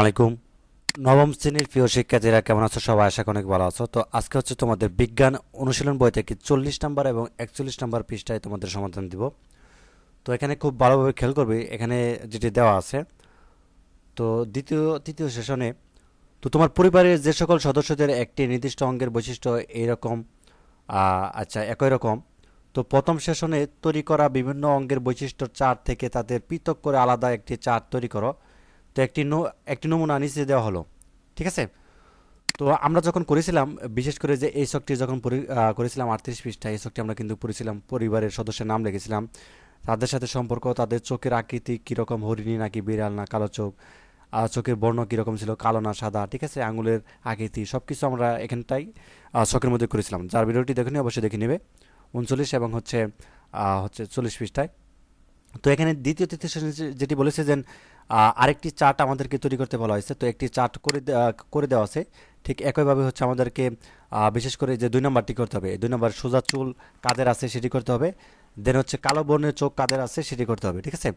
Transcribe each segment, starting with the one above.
আলাইকুম। নবম শ্রেণির প্রিয় শিক্ষার্থীরা, কেমন আছো? সবাই আশা অনেক ভালো আছো। তো আজকে হচ্ছে তোমাদের বিজ্ঞান অনুশীলন বই থেকে চল্লিশ নাম্বার এবং একচল্লিশ নাম্বার পৃষ্ঠায় তোমাদের সমাধান দিব। তো এখানে খুব ভালোভাবে খেয়াল করবে, এখানে যেটি দেওয়া আছে। তো দ্বিতীয়, তৃতীয় সেশনে, তো তোমার পরিবারের যে সকল সদস্যদের একটি নির্দিষ্ট অঙ্গের বৈশিষ্ট্য এইরকম আচ্ছা একই রকম, তো প্রথম সেশনে তৈরি করা বিভিন্ন অঙ্গের বৈশিষ্ট্য চার থেকে তাদের পৃথক করে আলাদা একটি চার তৈরি করো। তো একটি একটি নমুনা নিচে দেওয়া হলো, ঠিক আছে? তো আমরা যখন করেছিলাম, বিশেষ করে যে এই শখটি যখন করেছিলাম আটত্রিশ পৃষ্ঠা, এই শখটি আমরা কিন্তু পড়েছিলাম, পরিবারের সদস্যের নাম লিখেছিলাম। তাদের সাথে সম্পর্ক, তাদের চোখের আকৃতি কীরকম হরিণী নাকি বিড়াল না কালো চোখ, আর চোখের বর্ণ কীরকম ছিল কালো না সাদা, ঠিক আছে? আঙুলের আকৃতি সব কিছু আমরা এখানটাই শখের মধ্যে করেছিলাম। যার ভিডিওটি দেখেনি অবশ্যই দেখে নেবে। উনচল্লিশ এবং হচ্ছে হচ্ছে চল্লিশ পৃষ্ঠায়। তো এখানে দ্বিতীয় তৃতীয় যে- যেটি বলেছে যে আরেকটি চার্ট আমাদেরকে তৈরি করতে বলা হয়েছে। তো একটি চার্ট করে করে দেওয়া আছে। ঠিক একইভাবে হচ্ছে আমাদেরকে বিশেষ করে যে দুই নম্বরটি করতে হবে। দুই নম্বর সোজা চুল কাদের আছে সেটি করতে হবে। দেন হচ্ছে কালো বর্ণের চোখ কাদের আছে সেটি করতে হবে। ঠিক আছে?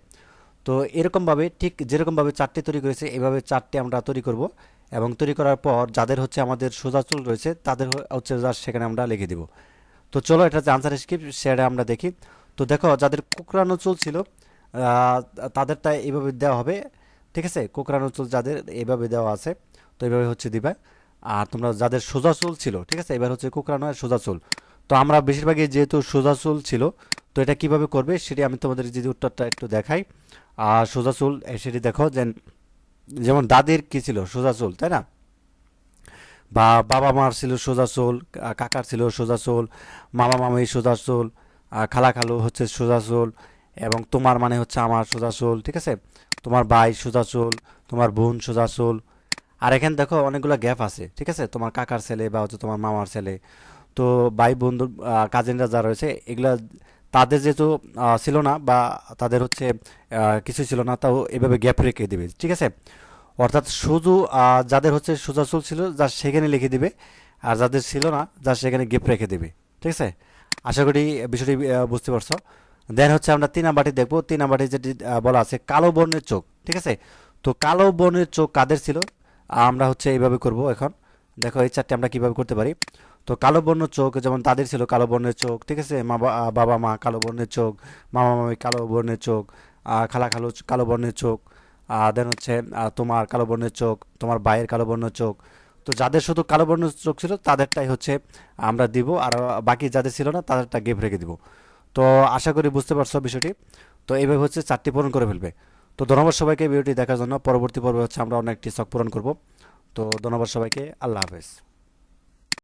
তো এরকমভাবে ঠিক যেরকমভাবে চারটি তৈরি করেছে, এভাবে চারটি আমরা তৈরি করব। এবং তৈরি করার পর যাদের হচ্ছে আমাদের সোজা চুল রয়েছে, তাদের হচ্ছে সেখানে আমরা লিখে দিব। তো চলো এটা যে আনসার স্ক্রিপ্ট সেটা আমরা দেখি। তো দেখো, যাদের কোকড়ানো চুল ছিল তাদেরটা এইভাবে দেওয়া হবে। ঠিক আছে? কোকড়ানো চুল যাদের এইভাবে দেওয়া আছে, তো এইভাবে হচ্ছে দিবে। আর তোমরা যাদের সোজা চুল ছিল, ঠিক আছে? এবার হচ্ছে কোকড়ানো আর সোজা চুল। তো আমরা বেশিরভাগই যেহেতু সোজা চুল ছিল, তো এটা কীভাবে করবে সেটি আমি তোমাদের যদি উত্তরটা একটু দেখাই। আর সোজা চুল সেটি দেখো যে, যেমন দাদির কি ছিল? সোজা চুল, তাই না? বা বাবা মার ছিল সোজা চুল কাকার ছিল সোজা চুল মামা মামি সোজা চুল খালা খালু হচ্ছে সোজা চুল এবং তোমার মানে হচ্ছে আমার সোজা চুল, ঠিক আছে? তোমার ভাই সোজা চুল, তোমার বোন সোজা চুল। আর এখানে দেখো অনেকগুলো গ্যাপ আছে, ঠিক আছে? তোমার কাকার ছেলে বা হচ্ছে তোমার মামার ছেলে। তো ভাই, বন্ধু কাজিনরা যারা রয়েছে, এগুলা তাদের যেহেতু ছিল না বা তাদের হচ্ছে কিছু ছিল না, তাও এভাবে গ্যাপ রেখে দিবে, ঠিক আছে? অর্থাৎ শুধু যাদের হচ্ছে সোজা চুল ছিল, যা সেখানে লিখে দিবে, আর যাদের ছিল না, যা সেখানে গেপ রেখে দেবে, ঠিক আছে? আশা করি বিষয়টি বুঝতে পারছ। দেন হচ্ছে আমরা তিন নাম্বারটি দেখব। তিন নাম্বারটি যেটি বলা আছে, কালো বর্ণের চোখ, ঠিক আছে? তো কালো বর্ণের চোখ কাদের ছিল? আমরা হচ্ছে এইভাবে করব এখন। দেখো, এই চারটি আমরা কীভাবে করতে পারি? তো কালো বর্ণ চোখ যেমন তাদের ছিল, কালো বর্ণের চোখ, ঠিক আছে? মা বাবা, মা, কালো বর্ণের চোখ, মামা, মামি, কালো বর্ণের চোখ খালা, খালু, কালো বর্ণের চোখ দেন হচ্ছে তোমার কালো বর্ণের চোখ, তোমার ভাইয়ের কালো বর্ণের চোখ তো যাদের শুধু কালো বর্ণ চোখ ছিল, তাদেরটাই হচ্ছে আমরা দিব, আর বাকি যাদের ছিল না, তাদেরটা গেপ রেখে দিব। তো আশা করি বুঝতে পারছ বিষয়টি। তো এইভাবে হচ্ছে চারটি পূরণ করে ফেলবে। তো ধন্যবাদ সবাইকে ভিডিওটি দেখার জন্য। পরবর্তী পর্বে হচ্ছে আমরা অনেকটি শখ পূরণ করব। তো ধন্যবাদ সবাইকে। আল্লাহ হাফেজ।